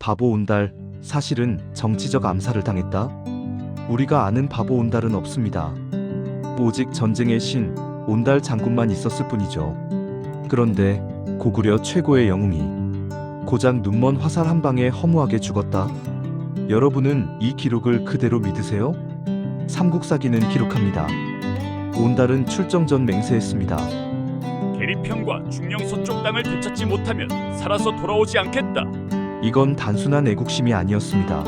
바보 온달, 사실은 정치적 암살을 당했다. 우리가 아는 바보 온달은 없습니다. 오직 전쟁의 신, 온달 장군만 있었을 뿐이죠. 그런데 고구려 최고의 영웅이 고작 눈먼 화살 한 방에 허무하게 죽었다. 여러분은 이 기록을 그대로 믿으세요? 삼국사기는 기록합니다. 온달은 출정 전 맹세했습니다. 계리평과 중령 서쪽 땅을 되찾지 못하면 살아서 돌아오지 않겠다. 이건 단순한 애국심이 아니었습니다.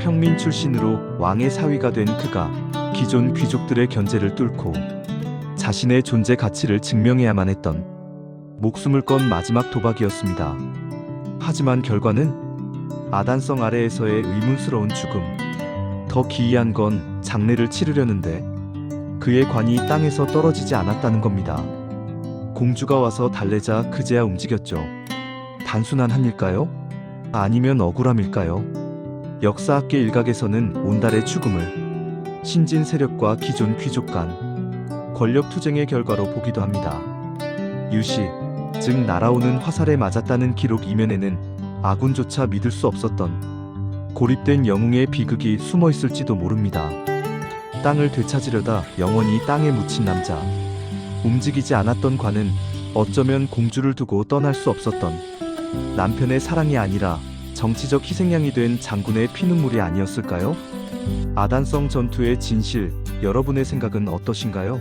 평민 출신으로 왕의 사위가 된 그가 기존 귀족들의 견제를 뚫고 자신의 존재 가치를 증명해야만 했던 목숨을 건 마지막 도박이었습니다. 하지만 결과는 아단성 아래에서의 의문스러운 죽음. 더 기이한 건 장례를 치르려는데 그의 관이 땅에서 떨어지지 않았다는 겁니다. 공주가 와서 달래자 그제야 움직였죠. 단순한 합일까요? 아니면 억울함일까요? 역사학계 일각에서는 온달의 죽음을 신진 세력과 기존 귀족 간 권력 투쟁의 결과로 보기도 합니다. 유시, 즉 날아오는 화살에 맞았다는 기록 이면에는 아군조차 믿을 수 없었던 고립된 영웅의 비극이 숨어 있을지도 모릅니다. 땅을 되찾으려다 영원히 땅에 묻힌 남자. 움직이지 않았던 관은 어쩌면 공주를 두고 떠날 수 없었던 남편의 사랑이 아니라 정치적 희생양이 된 장군의 피눈물이 아니었을까요? 아단성 전투의 진실, 여러분의 생각은 어떠신가요?